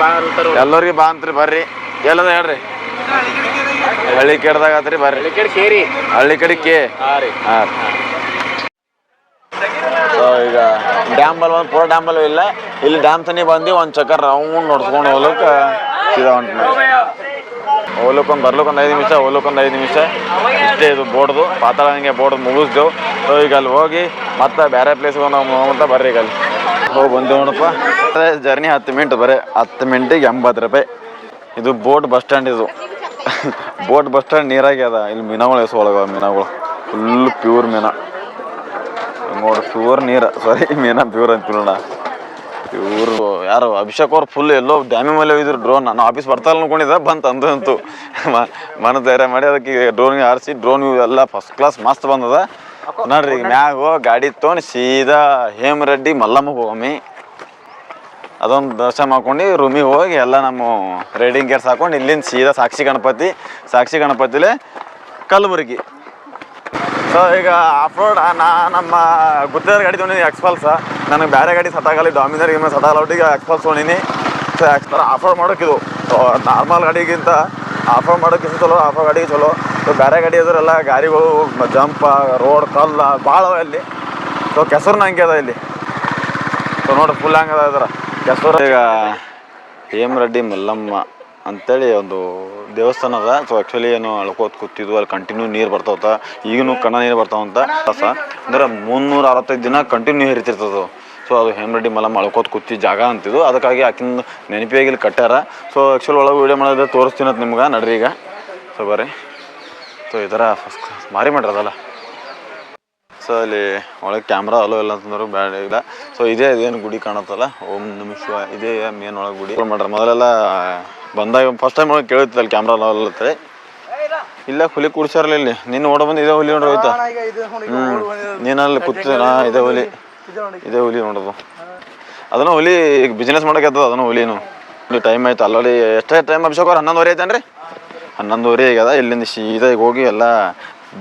ಭಾಳ ಅಂತಾರು ಎಲ್ಲರಿಗೆ ಬಾ ಅಂತ್ರಿ ಬರ್ರಿ. ಎಲ್ಲದ ಹೇಳ್ರಿ. ಹಳ್ಳಿ ಕೇಡ್ದಾಗ ಆತ್ರಿ ಬರ್ರಿ. ಕೇರಿ. ಹಳ್ಳಿ ಕಡೆ ಕೆ. ಹಾಂ ರೀ. ಹಾಂ ಸೊ ಈಗ ಡ್ಯಾಮ್ ಬಲ್ ಒಂದು ಪೂರ ಡ್ಯಾಮ್ ಬಲ್ ಇಲ್ಲ. ಇಲ್ಲಿ ಡ್ಯಾಮ್ ತನಿ ಬಂದು ಒಂದು ಚಕ್ಕರ್ ರೌಂಡ್ ನೋಡ್ಸ್ಕೊಂಡು ಹೋಗ್ಲಿಕ್ಕೆ ಸೀದಾ ಹೊಂಟ್ ಹೋಗ್ಲಿಕ್ಕೆ ಬರ್ಲಿಕ್ಕೊಂದು ಐದು ನಿಮಿಷ, ಹೋಗ್ಲಿಕ್ಕೊಂದು ಐದು ನಿಮಿಷ. ಇಷ್ಟೇ ಇದು ಬೋರ್ಡ್ದು ಪಾತಾಳ ಹಂಗೆ ಬೋರ್ಡ್ ಮುಗಿಸ್ದೆವು. ಸೊ, ಈಗ ಅಲ್ಲಿ ಹೋಗಿ ಮತ್ತೆ ಬೇರೆ ಪ್ಲೇಸ್ಗೆ ನಾವು ಅಂತ ಬರ್ರಿ ಈಗ ಅಲ್ಲಿ. ಹೋಗಿ ಬಂದೇವು ನೋಡಪ್ಪ. ಜರ್ನಿ ಹತ್ತು ಮಿನಿಟ್ ಬರೀ, ಹತ್ತು ಮಿನಿಟಿಗೆ ಎಂಬತ್ತು ರೂಪಾಯಿ. ಇದು ಬೋಟ್ ಬಸ್ ಸ್ಟ್ಯಾಂಡ್ ಇದು. ಬೋಟ್ ಬಸ್ ಸ್ಟ್ಯಾಂಡ್ ನೀರಾಗಿ ಅದ. ಇಲ್ಲಿ ಮೀನಾಗಳು ಎಸ್ಕೊಳಗ ಮೀನಾಗಳು. ಫುಲ್ ಪ್ಯೂರ್ ಮೀನ. ನೋಡಿ ಪ್ಯೂರ್ ನೀರು. ಸಾರಿ ಮೀನ ಪ್ಯೂರ್ ಅಂತ ಅಂತೀವಣ್ಣ ಇವರು ಯಾರು, ಅಭಿಷೇಕ್ ಅವ್ರು ಫುಲ್ ಎಲ್ಲೋ ಡ್ಯಾಮಿ ಮೇಲೆ ಹೋಗಿದ್ರು ಡ್ರೋನ್ ನಾನು ಆಫೀಸ್ ಬರ್ತಾ ಅನ್ಕೊಂಡಿದ್ದೆ, ಬಂತು ಅಂದು ಮನ ಧೈರ್ಯ ಮಾಡಿ ಅದಕ್ಕೆ ಡ್ರೋನ್ಗೆ ಹಾರಿಸಿ ಡ್ರೋನ್ ಎಲ್ಲ ಫಸ್ಟ್ ಕ್ಲಾಸ್ ಮಸ್ತ್ ಬಂದದ. ನೋಡ್ರಿ ಮ್ಯಾಗ ಗಾಡಿ ತೊಗೊಂಡು ಸೀದಾ ಹೇಮರೆಡ್ಡಿ, ಮಲ್ಲಮ್ಮಗೆ ಹೋಗಮ್ಮಿ ಅದೊಂದು ದರ್ಶನ ಮಾಡ್ಕೊಂಡು ರೂಮಿಗೆ ಹೋಗಿ ಎಲ್ಲ ನಮ್ಮ ರೈಡಿಂಗ್ ಗೇರ್ಸ್ ಹಾಕೊಂಡು ಇಲ್ಲಿಂದ ಸೀದಾ ಸಾಕ್ಷಿ ಗಣಪತಿ, ಸಾಕ್ಷಿ ಗಣಪತಿಲೇ ಕಲಬುರಗಿ ಸೊ ಈಗ ಆಫ್ ರೋಡ್ ನಾ, ನಮ್ಮ ಗುತ್ತೇದಾರ ಗಾಡಿ ತೊಗೊಂಡಿನಿ ಎಕ್ಸ್ಪಲ್ಸ ನನಗೆ ಬೇರೆ ಗಾಡಿ ಸತಾಗಲ್ಲ ಡಾಮಿನರ್ ಗಿಮಿನರ್ ಸತಾಗಲ್ಲ ಒಟ್ಟಿಗೆ ಎಕ್ಸ್ಪಲ್ಸ್ ತೊಗೊಂಡಿನಿ. ಸೊ ಎಕ್ಸ್ಪಲ್ ಆಫ್ ರೋಡ್ ಮಾಡೋಕ್ಕಿದು ನಾರ್ಮಲ್ ಗಾಡಿಗಿಂತ ಆಫ್ ರೋಡ್ ಮಾಡೋಕ್ಕಿಂತ ಚಲೋ ಆಫ್ ರೋಡ್ ಗಾಡಿಗೆ ಚಲೋ. ಸೊ ಬೇರೆ ಗಾಡಿ ಇದ್ರೆಲ್ಲ ಗಾಡಿಗಳು ಜಂಪ, ರೋಡ್, ಕಲ್ಲ ಭಾಳ ಅವ ಇಲ್ಲಿ. ಸೊ ಕೆಸರು ನಂಗೆ ಅದ ಇಲ್ಲಿ. ಸೊ ನೋಡಿ ಫುಲ್ ಹಂಗದ ಇದ್ರ ಕೆಸರು. ಈಗ ಹೇಮ್ ರೆಡ್ಡಿ ಮಲ್ಲಮ್ಮ. ಅಂತೇಳಿ ಒಂದು ದೇವಸ್ಥಾನ ಅದ. ಸೊ ಆ್ಯಕ್ಚುಲಿ ಏನು ಅಳ್ಕೋತ ಕೂತಿದ್ವು, ಅಲ್ಲಿ ಕಂಟಿನ್ಯೂ ನೀರು ಬರ್ತಾವತ್ತ ಈಗಿನೂ ಕಣ್ಣ ನೀರು ಬರ್ತಾವಂತ. ಕಸ ಅಂದ್ರೆ ಮುನ್ನೂರ ಅರವತ್ತೈದು ದಿನ ಕಂಟಿನ್ಯೂ ಹರಿತಿರ್ತದ ಸೊ ಅದು ಹೇಮರೆಡ್ಡಿ ಮಲಮ್ಮ ಅಳ್ಕೋತ ಕೂತಿ ಜಾಗ ಅಂತಿದ್ದು ಅದಕ್ಕಾಗಿ ಆಕಿನ ನೆನಪಿಯಾಗಿ ಇಲ್ಲಿ ಕಟ್ಟ್ಯಾರ. ಸೊ ಆ್ಯಕ್ಚುಲಿ ಒಳಗೆ ವೀಡಿಯೋ ಮಾಡಿದ್ರೆ ತೋರಿಸ್ತೀನಿ ಅಂತ ನಿಮ್ಗೆ. ನಡ್ರಿ ಈಗ. ಸೊ ಬರ್ರಿ. ಸೊ ಕ್ಲಾಸ್ ಮಾರಿ ಮಾಡ್ರದಲ್ಲ ಸೊ ಅಲ್ಲಿ ಒಳಗೆ ಕ್ಯಾಮ್ರಾ ಅಲೋ ಇಲ್ಲ ಅಂತಂದ್ರೆ ಬೇಡ ಇಲ್ಲ. ಸೊ ಇದೇ, ಇದೇನು ಗುಡಿ ಕಾಣುತ್ತಲ್ಲ. ಓಂ ನಿಮಿಷ ಇದೇ ಮೇನ್ ಒಳಗೆ ಗುಡಿ. ಮಾಡ್ರೆ. ಮೊದಲೆಲ್ಲ ಬಂದಾಗ ಫಸ್ಟ್ ಟೈಮ್ ಒಳಗೆ ಅಲ್ಲಿ ಕ್ಯಾಮ್ರಾ ಅಲೋ ಇಲ್ಲತ್ತೆ ಇಲ್ಲ ಹುಲಿ ಕೂಡ್ಸಾರಲ್ಲ ಇಲ್ಲಿ. ನೀನು ಓಡ ಬಂದು ಇದೇ ಹುಲಿ ನೋಡ್ರಿ ಹೋಯ್ತಾ ನೀನಲ್ಲಿ ಅಲ್ಲಿ ನಾ ಇದೇ ಹುಲಿ. ಇದೇ ಹುಲಿ ನೋಡೋದು. ಅದನ್ನ ಹುಲಿ ಈಗ ಬಿಸ್ನೆಸ್ ಮಾಡಕ್ಕೆ ಹುಲಿ ಹುಲಿನು ಟೈಮ್ ಆಯ್ತು. ಅಲ್ಲಲ್ಲಿ ಎಷ್ಟೇ ಟೈಮ್ ಅಭಿಷೇಕ್ ಅವ್ರು ಹನ್ನೊಂದುವರೆ ಐತೇನ್ರಿ? ಹನ್ನೊಂದುವರೆ ಈಗದ ಇಲ್ಲಿಂದ ಸೀದಾ ಈಗ ಹೋಗಿ ಎಲ್ಲ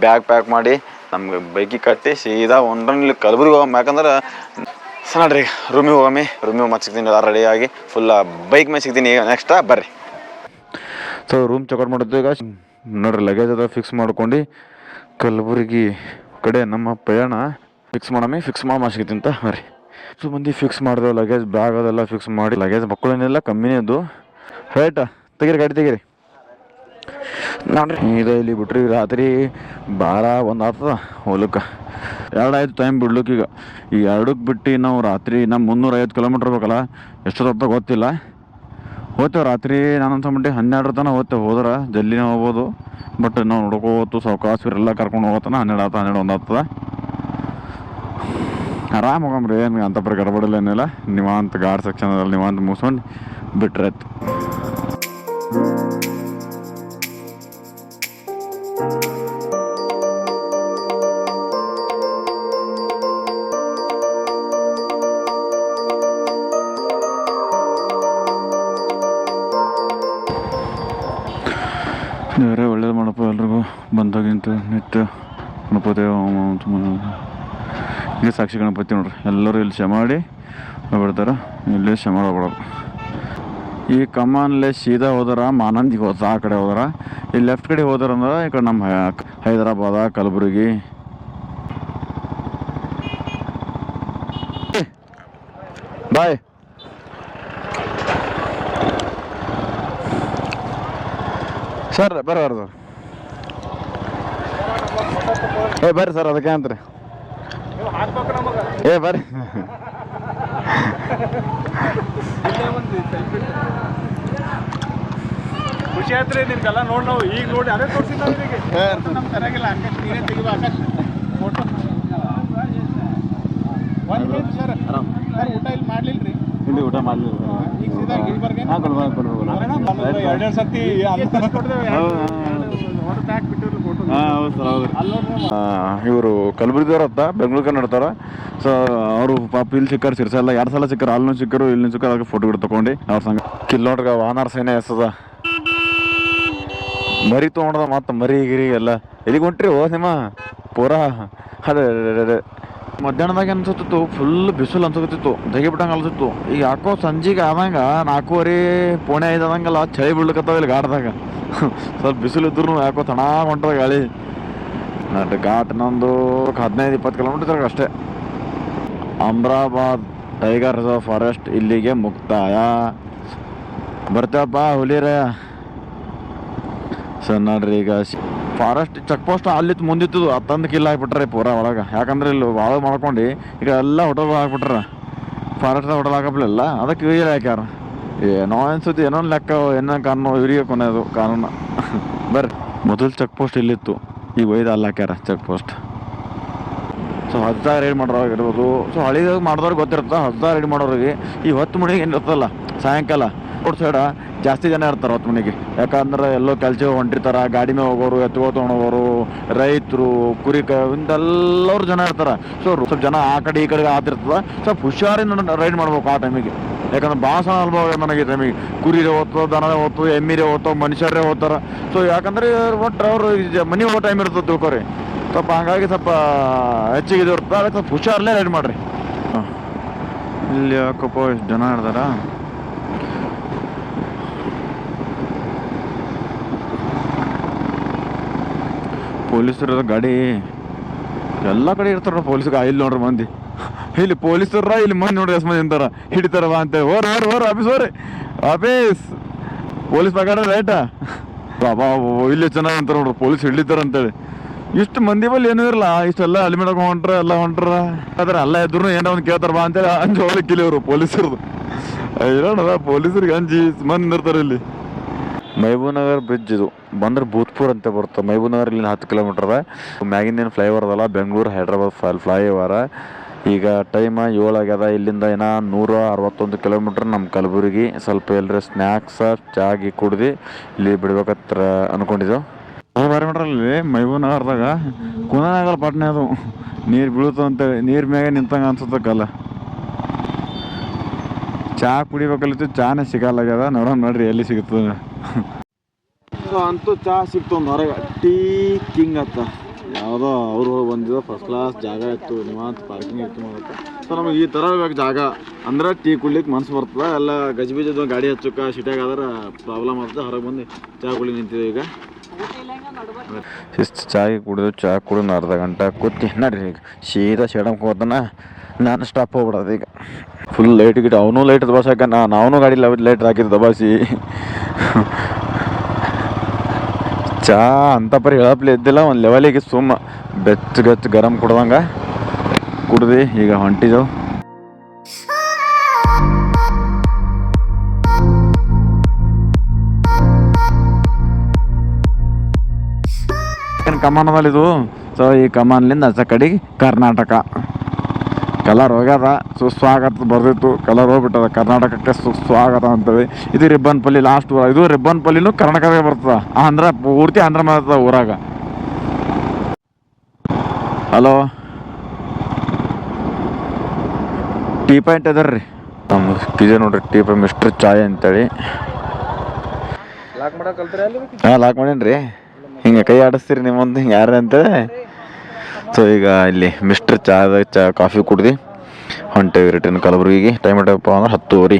ಬ್ಯಾಗ್ ಪ್ಯಾಕ್ ಮಾಡಿ ನಮ್ಗೆ ಬೈಕಿಗೆ ಕಟ್ಟಿ ಸೀದಾ ಇಲ್ಲಿ ಕಲಬುರ್ಗಿ ಹೋಗಮ್ಮ ಯಾಕಂದ್ರೆ ಸಣ್ಣ ನೋಡ್ರಿ ರೂಮಿಗೆ ಹೋಗಮ್ಮಿ. ರೂಮಿಗೆ ಮತ್ತೆ ಸಿಗ್ತೀನಿ ಎಲ್ಲ ರೆಡಿ ಆಗಿ ಫುಲ್ ಬೈಕ್ ಮೇಲೆ ಸಿಗ್ತೀನಿ. ಈಗ ನೆಕ್ಸ್ಟ್ ಬರ್ರಿ. ಸೊ ರೂಮ್ ಚೆಕ್ಔಟ್ ಮಾಡಿದ್ದು. ಈಗ ನೋಡ್ರಿ ಲಗೇಜ್ ಅದ ಫಿಕ್ಸ್ ಮಾಡ್ಕೊಂಡು ಕಲಬುರಗಿ ಕಡೆ ನಮ್ಮ ಪ್ರಯಾಣ. ಫಿಕ್ಸ್ ಮಾಡಮ್ಮಿ ಫಿಕ್ಸ್ ಮಾಡಿ ಸಿಗ್ತೀನಿ ಅಂತ ಬರ್ರಿ. ಸೊ ಮಂದಿ ಫಿಕ್ಸ್ ಮಾಡಿದೆವು ಲಗೇಜ್ ಬ್ಯಾಗ್ ಅದೆಲ್ಲ ಫಿಕ್ಸ್ ಮಾಡಿ ಲಗೇಜ್ ಮಕ್ಕಳೇನಿಲ್ಲ ಕಮ್ಮಿನೇ ಅದು. ರೈಟ್ ತೆಗೀರಿ, ಗಾಡಿ ತೆಗೀರಿ. ನೋಡ್ರಿ ಇದು ಇಲ್ಲಿ ಬಿಟ್ರಿ, ರಾತ್ರಿ ಬಾರ ಒಂದು ಆಗ್ತದ ಹೊಲಕ್ಕೆ. ಎರಡು ಆಯ್ತು ಟೈಮ್ ಬಿಡ್ಲಿಕ್ಕೆ ಈಗ. ಈ ಎರಡಕ್ಕೆ ಬಿಟ್ಟು ನಾವು ರಾತ್ರಿ ನಮ್ಮ ಮುನ್ನೂರ ಐವತ್ತು ಕಿಲೋಮೀಟ್ರ್ ಬೇಕಲ್ಲ ಎಷ್ಟೊತ್ತ ಗೊತ್ತಿಲ್ಲ. ಹೋಗ್ತೇವೆ ರಾತ್ರಿ ನಾನು ಮಟ್ಟಿ ಹನ್ನೆರಡರ ತನಕ ಹೋಗ್ತೇವೆ ಹೋದ್ರೆ ಜಲ್ದಿನೇ ಹೋಗ್ಬೋದು ಬಟ್ ನಾವು ನೋಡ್ಕೋತು ಸಾವ್ಕಾಸ್ವರೆಲ್ಲ ಕರ್ಕೊಂಡು ಹೋಗತ್ತಾನ? ಹನ್ನೆರಡು ಆತ ಹನ್ನೆರಡು ಒಂದು ಆಗ್ತದೆ ಆರಾಮ್ ಹೋಗಮ್ರಿ ಏನು ಅಂತ ಪ್ರಕಾರ ಏನಿಲ್ಲ. ನಿವಾಂತ ಗಾಡ್ ಸೆಕ್ಷನ್ ನಿವಾಂತ ಮುಗಿಸ್ಕೊಂಡು ಬಿಟ್ರೆ ಬಂದಾಗಿಂತ ನಿತ್ಯ ಗಣಪತಿ. ಈಗ ಸಾಕ್ಷಿ ಗಣಪತಿ ನೋಡ್ರಿ. ಎಲ್ಲರೂ ಇಲ್ಲಿ ಶಮ ಮಾಡಿ ಹೋಗ್ಬಿಡ್ತಾರೆ ಇಲ್ಲಿ ಶಮ ಹೋಗ್ಬಿಡೋದು ಈ ಕಮಾನ್ಲೆ ಸೀದಾ ಹೋದ್ರೆ, ಮಾನಂದಿಗೆ ಹೋದ ಆ ಕಡೆ ಹೋದ್ರೆ. ಇಲ್ಲಿ ಲೆಫ್ಟ್ ಕಡೆ ಹೋದ್ರೆ ಅಂದ್ರೆ ಈ ಕಡೆ ನಮ್ಮ ಹೈದರಾಬಾದ, ಕಲಬುರಗಿ. ಬಾಯ್. ಸರ್ ಬರ್ರಿ ಬರ್ರಿ ಏ ಬರ್ರಿ ಸರ್ ಅದಕ್ಕೆ ಅಂತ್ರಿ. ಏ ಬರ್ರಿ. ಖುಷಿ ಆಯ್ತು ರೀ ನಿಮ್ಗೆಲ್ಲ ನೋಡಿ ನಾವು ಈಗ ನೋಡಿ ಅದೇ ತೋರಿಸಿಲ್ಲ ಅವರಿಗೆ ನಮ್ಗೆ ಫೋಟೋ ಒಂದು ಮಿನಿಟ್ ಸರ್ ಸರ್ ಊಟ ಇಲ್ಲಿ ಮಾಡ್ಲಿಲ್ಲ ರೀ ಇಲ್ಲಿ ಊಟ ಮಾಡ್ಲಿಲ್ಲ ಈಗ ಸೀದಾ ಗಿಲ್ಬರ್ಗೆ ಹಾಂ ಕೊಡ್ಬೋದು ಎರಡೆರಡು ಸತಿ ಒಂದು ಪ್ಯಾಕ್ ಬಿಟ್ಟಿರು ಫೋಟೋ ಹಾಂ ಹೌದು ಸರ್ ಹೌದು ಅಲ್ಲೋದ್ರೆ ಇವರು ಕಲಬುರಗಿದವ್ರು ಅಂತ ಬೆಂಗಳೂರಿಗೆ ನಡ್ತಾರ ಸೊ ಅವರು ಪಾಪ ಇಲ್ಲಿ ಸಿಕ್ಕಾರು ಸಿರ್ಸಲ್ಲ ಎರಡು ಸಲ ಸಿಕ್ಕಾರು ಅಲ್ಲೂ ಸಿಕ್ಕರು ಇಲ್ಲಿ ಸಿಕ್ಕರು, ಅದಕ್ಕೆ ಫೋಟೋ ಗಿಡ ತಗೊಂಡು ಅವ್ರ ಸಂಗ ಕಿಲ್ಲೋಟ್ಗ ವಾಹನಾರ ಸೇನೆ ಎಸದ ಮರಿ ತೊಗೊಂಡದ ಮತ್ತೆ ಮರಿ, ಗಿರಿ ಎಲ್ಲ. ಎಲ್ಲಿಗೆ ಹೊಂಟ್ರಿ, ಓ ನಿಮ್ಮ ಪೂರಾ ಅದೇ. ಮಧ್ಯಾಹ್ನದಾಗ ಅನ್ಸುತ್ತಿತ್ತು ಫುಲ್ ಬಿಸಿಲು ಅನ್ಸುತ್ತಿತ್ತು ತೆಗಿಬಿಟ್ಟಂಗೆ ಬಿಟ್ಟಂಗೆ ಅನ್ಸುತ್ತಿತ್ತು ಈಗ ಯಾಕೋ ಸಂಜೆಗೆ ಆದಂಗ ನಾಲ್ಕೂವರೆ, ಪೋಣೆ ಐದಂಗಲ್ಲ ಚಳಿ ಬೀಳ್ಕತ್ತಾವ ಇಲ್ಲಿ ಗಾಡ್ದಾಗ ಸ್ವಲ್ಪ ಬಿಸಿಲು ಇದ್ರು ಯಾಕೋ ತಣ್ಣಾಗ ಹೊಂಟದ ಗಾಳಿ. ನಟ್ ಘಾಟ್ ನಂದು ಹದಿನೈದು, ಇಪ್ಪತ್ತು ಕಿಲೋಮೀಟರ್ ಅಷ್ಟೇ. ಅಮ್ರಾಬಾದ್ ಟೈಗರ್ ರಿಸರ್ವ್ ಫಾರೆಸ್ಟ್ ಇಲ್ಲಿಗೆ ಮುಕ್ತಾಯ. ಬರ್ತೇವಪ್ಪ ಹುಲಿರ. ಸರ್ ನೋಡ್ರಿ ಈಗ. ಫಾರೆಸ್ಟ್ ಚೆಕ್ ಪೋಸ್ಟ್ ಅಲ್ಲಿ ಮುಂದಿತ್ತು ಹತ್ತೊಂದು ಕಿಲ್ಲ ಹಾಕ್ಬಿಟ್ರೆ ಪೂರ ಒಳಗೆ. ಯಾಕಂದ್ರೆ ಇಲ್ಲಿ ಭಾಳ ಮಾಡ್ಕೊಂಡು, ಈಗ ಎಲ್ಲ ಹೋಟೆಲ್ ಹಾಕ್ಬಿಟ್ರ ಫಾರೆಸ್ಟ್ ಹೋಟೆಲ್ ಹಾಕಪ್ಲಿಲ್ಲ ಅದಕ್ಕೆ ಇವ್ರು ಹಾಕ್ಯಾರ ಏನೋ ಅನ್ಸುತ್ತೆ, ಏನೋ ಲೆಕ್ಕ, ಏನೋ ಕಾನೂನು ಇವ್ರಿಗೆ ಕೊನೆಯದು ಕಾನೂನು ಬರ್ರಿ. ಮೊದಲು ಚೆಕ್ ಪೋಸ್ಟ್ ಇಲ್ಲಿತ್ತು. ಈಗ ಒಯ್ದು ಅಲ್ಲಿ ಹಾಕ್ಯಾರ ಚೆಕ್ ಪೋಸ್ಟ್ ಸೊ ಹೊಸ್ದಾಗಿ ರೈಡ್ ಮಾಡೋರಾಗ ಇರ್ಬೋದು. ಸೊ ಹಳಿದಾಗ ಮಾಡಿದವ್ರಿಗೆ ಗೊತ್ತಿರುತ್ತೆ? ಹೊಸ್ದಾಗಿ ರೈಡ್ ಮಾಡೋರಿಗೆ ಈ ಹೊತ್ತು ಮುಡಿಗೆ ಏನು ಇರ್ತಲ್ಲ ಸಾಯಂಕಾಲ. ರೋಡ್ ಸೈಡ ಜಾಸ್ತಿ ಜನ ಇರ್ತಾರೆ ಹೊತ್ತು ಮನೆಗೆ. ಯಾಕಂದ್ರೆ ಎಲ್ಲೋ ಕೆಲಸ ಹೊಂಟಿರ್ತಾರೆ, ಗಾಡಿ ಮೇಲೆ ಹೋಗೋರು ಎತ್ತುಗೋ ತೊಗೊಂಡೋಗೋರು ರೈತರು ಕುರಿ ಕ ಇಂದೆಲ್ಲರು ಜನ ಇರ್ತಾರೆ. ಸೊ ಸ್ವಲ್ಪ ಜನ ಆ ಕಡೆ ಈ ಕಡೆಗೆ ಆತಿರ್ತದ, ಸ್ವಲ್ಪ ಹುಷಾರಿಂದ ರೈಡ್ ಮಾಡ್ಬೇಕು ಆ ಟೈಮಿಗೆ ಯಾಕಂದ್ರೆ ಭಾಳ ಸಣ್ಣ ಅನುಭವ ನನಗೆ ಟೈಮಿಗೆ ಕುರಿರೇ ಓದ್ತೋ ದನರೇ ಓದ್ತೋ ಎಮ್ಮಿರೇ ಓದ್ತೋ ಮನುಷ್ಯರೇ ಓದ್ತಾರೆ. ಸೊ ಯಾಕಂದ್ರೆ ಒಟ್ಟು ಅವರು ಮನೆ ಹೋಗೋ ಟೈಮ್ ಇರ್ತದೆ ತಿಳ್ಕೊರಿ. ಸ್ವಲ್ಪ ಹಂಗಾಗಿ ಸ್ವಲ್ಪ ಹೆಚ್ಚಿಗೆ ಇದು ಇರ್ತದೆ ಸ್ವಲ್ಪ ಹುಷಾರಲ್ಲೇ ರೈಡ್ ಮಾಡ್ರಿ. ಇಲ್ಲಿ ಯಾಕಪ್ಪ ಎಷ್ಟು ಜನ ಇರ್ತಾರ? ಪೊಲೀಸರ ಗಾಡಿ. ಎಲ್ಲ ಕಡೆ ಇರ್ತಾರ ಪೊಲೀಸ್ಗೆ. ಇಲ್ಲಿ ನೋಡ್ರಿ ಮಂದಿ. ಇಲ್ಲಿ ಪೊಲೀಸರ, ಇಲ್ಲಿ ಮಂದಿ ನೋಡ್ರಿ ಎಷ್ಟು ಮಂದಿ ಅಂತಾರ. ಹಿಡಿತಾರ ಅಂತ. ಓರ್ ಓರ್ ಓರ್ ಆಫೀಸ್ ಓರಿ ಆಫೀಸ್. ಪೊಲೀಸ್ ಪ್ರಕಾರ ರೈಟಾ ಬಾಬಾ ಇಲ್ಲಿ ಚೆನ್ನಾಗಿ ಅಂತಾರ ನೋಡ್ರಿ. ಪೊಲೀಸ್ ಹಿಡಿತಾರ ಅಂತೇಳಿ. ಇಷ್ಟು ಮಂದಿ ಬಲ್ಲಿ ಏನೂ ಇರಲ್ಲ ಇಷ್ಟೆಲ್ಲ ಹೆಲ್ಮೆಟ್ ಹೊಂಟ್ರ, ಎಲ್ಲ ಹೊಂಟ್ರ? ಆದ್ರೆ ಅಲ್ಲ ಇದ್ರು ಏನೋ ಒಂದು ಕೇಳ್ತಾರ ಬಾ ಅಂತೇಳಿ ಅಂಜು ಹೋಗ್ಲಿಕ್ಕಿಲ್ಲ ಇವರು ಪೊಲೀಸರದು. ಇರೋಣ ಪೊಲೀಸರಿಗೆ ಅಂಜಿ ಮಂದಿ ನಿರ್ತಾರೆ ಇಲ್ಲಿ. ಮೈಬೂನಗರ್ ಬ್ರಿಡ್ಜ್ ಇದು. ಬಂದ್ರೆ ಭೂತ್ಪುರ್ ಅಂತ ಬರುತ್ತೆ. ಮೈಬೂನಗರ್ ಇಲ್ಲಿ ಹತ್ತು ಕಿಲೋಮೀಟರ್ ಏನು ಫ್ಲೈಓವರ್ ಅದಲ್ಲ, ಬೆಂಗಳೂರು, ಹೈದ್ರಾಬಾದ್ ಫ್ಲೈ ಓವರ್ ಈಗ ಟೈಮ್ ಏಳು ಆಗ್ಯದ. ಇಲ್ಲಿಂದ ಏನೋ ನೂರ ಅರವತ್ತೊಂದು ಕಿಲೋಮೀಟ್ರ್ ನಮ್ಮ ಕಲಬುರಗಿ. ಸ್ವಲ್ಪ ಎಲ್ಲರ ಸ್ನ್ಯಾಕ್ಸ ಚಾಗಿ ಕುಡ್ದು ಇಲ್ಲಿ ಬಿಡ್ಬೇಕತ್ರ ನೋಡ್ರಿ ಬಾರಿ ಮಾಡ್ರಲ್ಲಿ ಮೈಬೂನಗರ್ದಾಗ? ಕುನಾಗಲ್ಲ ಪಟ್ನೆ ಅದು. ನೀರು ಬೀಳುತ್ತ ಅಂತೇಳಿ. ನೀರ್ ಮ್ಯಾಗ ನಿಂತಂಗ ಅನ್ಸುತ್ತಕ್ಕಲ್ಲ ಚಾ ಕುಡಿಬೇಕಲ್ಲಿತ್ತು ಚಾನೇ ಸಿಗಲ್ಲಾಗ್ಯದ ನೋಡೋಣ ನೋಡ್ರಿ ಎಲ್ಲಿ ಸಿಗುತ್ತದೆ ಅಂತೂ ಚಹಾ ಸಿಕ್ತು ಒಂದು ಹೊರಗೆ. ಟೀ ಕಿಂಗ್ ಅತ್ತ. ಯಾವುದೋ ಅವ್ರು ಬಂದಿದ್ದು ಫಸ್ಟ್ ಕ್ಲಾಸ್ ಜಾಗ ಇತ್ತು, ನಿವಾಂತ ಪಾರ್ಕಿಂಗ್ ಇತ್ತು ಮಾಡಕ್ಕೆ ಸೊ ನಮಗೆ ಈ ಥರ ಇವಾಗ ಜಾಗ. ಅಂದ್ರೆ ಟೀ ಕುಡ್ಲಿಕ್ಕೆ ಮನ್ಸು ಬರ್ತದೆ, ಎಲ್ಲ ಗಜಬೀಜದ ಗಾಡಿ ಹಚ್ಚಕ್ಕೆ ಸಿಟಿಯಾಗಾದ್ರೆ ಪ್ರಾಬ್ಲಮ್ ಆಗ್ತದೆ ಹೊರಗೆ ಬಂದು ಚಹಾ ಕುಡಿ ನಿಂತಿದೆ ಈಗ. ಶಿಸ್ತು ಚಾಯ್ ಕುಡಿದು ಚಹಾ ಕುಡಿದು ಅರ್ಧ ಗಂಟೆ ಕೂತಿ ನಡ್ರಿ ಈಗ. ಸೀದಾ ಶೇಡಮ್ಗೆ ಹೋದನ ನಾನು ಸ್ಟಾಪ್ ಹೋಗ್ಬಿಡೋದು ಈಗ. ಫುಲ್ ಲೈಟ್ ಗಿಟ್ ಅವನು ಲೈಟ್ ದಬಾಸಕ ನಾನು ಅವನು ಗಾಡಿ ಲೈಟ್ ಹಾಕಿದ್ದು ದಬಾಸಿ ಚಾ ಅಂತ ಪರಿ ಹೇಳಪ್ಲೆ ಇದ್ದಿಲ್ಲ ಒಂದು ಲೆವೆಲಿಗೆ ಸುಮ್ಮ. ಬೆಚ್ಚ ಗಚ್ಚ ಗರಂ ಕುಡ್ದಂಗ. ಕುಡ್ದು, ಈಗ ಹೊಂಟಿದೆವು ಕಮಾನದಲ್ಲಿ ಇದು ಸೊ ಈ ಕಮಾನ್ಲಿಂದ ಆಚೆ ಕಡೆಗೆ ಕರ್ನಾಟಕ. ಕಲರ್ ಹೋಗ್ಯದ ಸುಸ್ವಾಗತ ಬರ್ದಿತ್ತು. ಕಲರ್ ಹೋಗ್ಬಿಟ್ಟದ ಕರ್ನಾಟಕಕ್ಕೆ ಸುಸ್ವಾಗತ ಅಂತೇಳಿ. ಇದು ರಿಬ್ಬನ್ ಪಲ್ಲಿ ಲಾಸ್ಟ್ ಇದು ರಿಬ್ಬನ್ ಪಲ್ಲಿನೂ ಕರ್ನಾಟಕದಾಗ ಬರ್ತದ. ಆಂಧ್ರ ಪೂರ್ತಿ ಆಂಧ್ರ ಮಾಡ್ತದ ಊರಾಗ. ಹಲೋ ಟೀ ಪಾಯಿಂಟ್ ಅದಾರ್ರಿ ನಮ್ಮ ಕಿಜೆ ನೋಡ್ರಿ ಟೀ ಪಾಯಿಂಟ್ ಮಿಸ್ಟರ್ ಚಾಯ್ ಅಂತೇಳಿ. ಹಾಂ ಲಾಕ್ ಮಾಡೇನ್ರಿ. ಹಿಂಗೆ ಕೈ ಆಡಿಸ್ತೀರಿ ನಿಮ್ಮೊಂದು ಹಿಂಗೆ ಯಾರು ಅಂತೇಳಿ. ಸೊ ಈಗ ಇಲ್ಲಿ ಮಿಸ್ಟರ್ ಚಾದ ಚಾ ಕಾಫಿ ಕುಡ್ದು ಹೊಂಟೇವಿ ರಿಟರ್ನ್ ಕಲಬುರ್ಗಿಗೆ. ಟೈಮ್ ಟೈಪ್ ಅಂದ್ರೆ ಹತ್ತುವರೆ.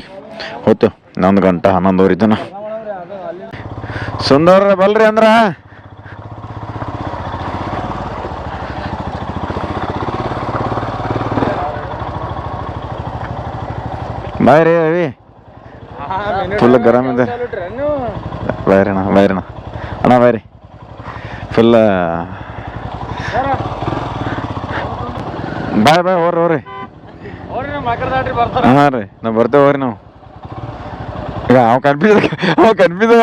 ಹೋತು ಇನ್ನೊಂದು ಗಂಟೆ, ಹನ್ನೊಂದುವರೆ ತನ ಸುಂದರ ಬಲ್ರಿ ಅಂದ್ರ? ಬಾಯ್ ರೀ ರವಿ ಫುಲ್ ಗರಮ್ ಇದೆ ಬಾಯ್ರಿ ಅಣ್ಣ ಬಾಯ್ರಿ. ಅಣ್ಣ ಬಾಯ್ರಿ ಫುಲ್ ಬಾಯ್ ಬಾಯ್ ಹೋರಿ ಹೋರಿ ಹಾ ರೀ ನಾವು ಬರ್ತೇವೆ ಹೋರಿ ನಾವು. ಈಗ ಅವ ಕನ್ಫ್ಯೂಸ್ ಅವ ಕನ್ಫ್ಯೂಸ್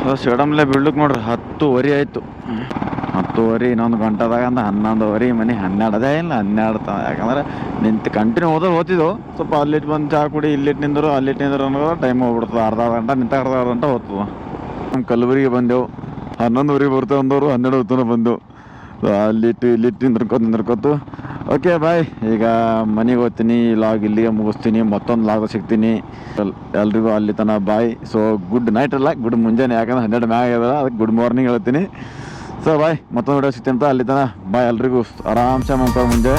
ಸೊ ಸಡಮ್ಲೆ ಬೀಳ್ಲಿಕ್ಕೆ ನೋಡ್ರಿ ಹತ್ತುವರೆ ಆಯ್ತು. ಹತ್ತುವರೆ, ಇನ್ನೊಂದು ಗಂಟೆದಾಗ ಅಂದ್ರೆ ಹನ್ನೊಂದುವರೆ ಮನೆ ಹನ್ನೆರಡದೇ ಇಲ್ಲ, ಹನ್ನೆರಡು ತ ಯಾಕಂದ್ರೆ ನಿಂತು ಕಂಟಿನ್ಯೂ ಹೋದ್ರೆ ಓದ್ತಿದ್ದೆವು ಸ್ವಲ್ಪ ಅಲ್ಲಿಟ್ಟು ಬಂದು ಚಾ ಕುಡಿ ಇಲ್ಲಿಟ್ಟು ನಿಂದರು ಅಲ್ಲಿಟ್ಟು ನಿಂದರು ಅನ್ನೋದು ಟೈಮ್ ಹೋಗ್ಬಿಡ್ತದೆ. ಅರ್ಧ ಗಂಟೆ, ನಿಂತ ಅರ್ಧ ಗಂಟೆ ಹೋಗ್ತದೆ ನಮ್ಮ ಕಲಬುರಿಗೆ ಬಂದೆವು. ಹನ್ನೊಂದುವರೆಗೆ ಬರ್ತೇವೆ ಅಂದವರು, ಹನ್ನೆರಡು ಹೊತ್ತನ ಬಂದೆವು. ಅಲ್ಲಿಟ್ಟು ಇಲ್ಲಿಟ್ಟು ನಿಂದ್ರಕೊತ ನಿಂದ್ರಕೋತು ಓಕೆ ಬಾಯ್ ಈಗ ಮನೆಗೆ ಹೋಗ್ತೀನಿ ಲಾಗ್ ಇಲ್ಲಿಗೆ ಮುಗಿಸ್ತೀನಿ, ಮತ್ತೊಂದು ಲಾಗ್ ಸಿಗ್ತೀನಿ. ಎಲ್- ಎಲ್ರಿಗೂ ಅಲ್ಲಿ ತನಕ ಬಾಯ್ ಸೊ ಗುಡ್ ನೈಟ್ ಅಲ್ಲ ಗುಡ್ ಮುಂಜಾನೆ. ಯಾಕಂದ್ರೆ ಹನ್ನೆರಡು ಮ್ಯಾಗ ಅದಕ್ಕೆ ಗುಡ್ ಮಾರ್ನಿಂಗ್ ಹೇಳ್ತೀನಿ. ಸೊ ಬಾಯ್ ಮತ್ತೊಂದು ವಿಡಿಯೋ ಸಿಗ್ತೀನಿ ಅಂತ ಅಲ್ಲಿ ತನ ಬಾಯ್ ಎಲ್ರಿಗೂ. ಆರಾಮ್ಸೆ ಮುಂದೆ.